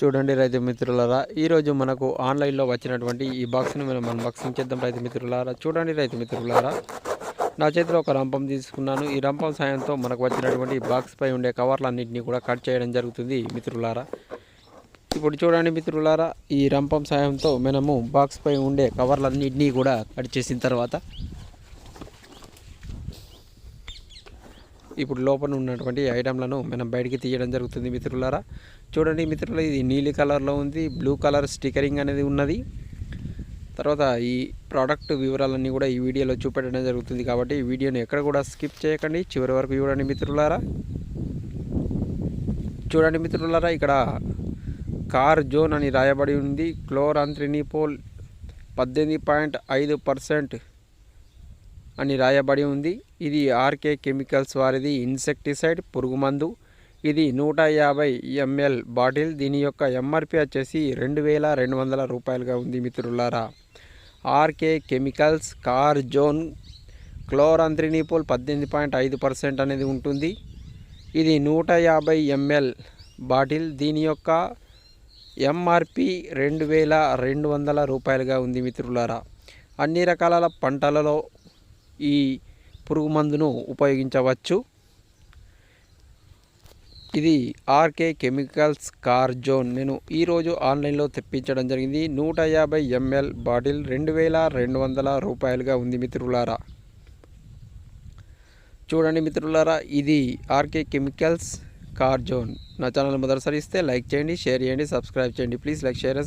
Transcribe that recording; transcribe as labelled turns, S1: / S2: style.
S1: చూడండి రైతు మిత్రులారా ఈరోజు మనకు ఆన్లైన్లో వచ్చినటువంటి ఈ బాక్స్ని మనం అన్బాక్సింగ్ చేద్దాం రైతు మిత్రులారా. చూడండి రైతు మిత్రులారా నా చేతిలో ఒక రంపం తీసుకున్నాను. ఈ రంపం సాయంతో మనకు వచ్చినటువంటి బాక్స్పై బాక్స్ పై ఉండే కవర్లన్నింటినీ కూడా కట్ చేయడం జరుగుతుంది మిత్రులారా. ఇప్పుడు చూడండి మిత్రులారా ఈ రంపం సాయంతో మనము బాక్స్ పై ఉండే కవర్లన్నింటినీ కూడా కట్ చేసిన తర్వాత ఇప్పుడు లోపల ఉన్నటువంటి ఐటమ్లను మనం బయటికి తీయడం జరుగుతుంది మిత్రులారా. చూడండి మిత్రులు ఇది నీలి కలర్లో ఉంది బ్లూ కలర్ స్టికరింగ్ అనేది ఉన్నది. తర్వాత ఈ ప్రోడక్ట్ వివరాలన్నీ కూడా ఈ వీడియోలో చూపెట్టడం జరుగుతుంది కాబట్టి ఈ వీడియోని ఎక్కడ కూడా స్కిప్ చేయకండి. చివరి వరకు చూడండి మిత్రులారా. చూడండి మిత్రులారా ఇక్కడ కార్ జోన్ అని రాయబడి ఉంది. క్లోరాంత్రినిపోల్ పద్దెనిమిది పాయింట్ ఐదు పర్సెంట్ అని రాయబడి ఉంది. ఇది ఆర్కే కెమికల్స్ వారిది ఇన్సెక్టిసైడ్ పురుగుమందు. ఇది నూట యాభై ఎంఎల్ బాటిల్. దీని యొక్క ఎంఆర్పి వచ్చేసి రెండు వేల రెండు వందల రూపాయలుగా ఉంది మిత్రులారా. RK chemicals car zone chlorantraniliprole పద్దెనిమిది పాయింట్ ఐదు పర్సెంట్ అనేది ఉంటుంది. ఇది నూట యాభై ఎంఎల్ బాటిల్. దీని యొక్క ఎంఆర్పి రెండు వేల రెండు వందల రూపాయలుగా ఉంది మిత్రులారా. అన్ని రకాల పంటలలో ఈ పురుగు మందును ఉపయోగించవచ్చు. ఇది ఆర్కే కెమికల్స్ కార్ జోన్. నేను ఈరోజు ఆన్లైన్లో తెప్పించడం జరిగింది. నూట యాభై ఎంఎల్ బాటిల్ రెండు వేల రెండు వందల రూపాయలుగా ఉంది మిత్రులారా. చూడండి మిత్రులారా ఇది ఆర్కే కెమికల్స్ కార్ జోన్. నా ఛానల్ మొదటిసారి ఇస్తే లైక్ చేయండి షేర్ చేయండి సబ్స్క్రైబ్ చేయండి. Please like share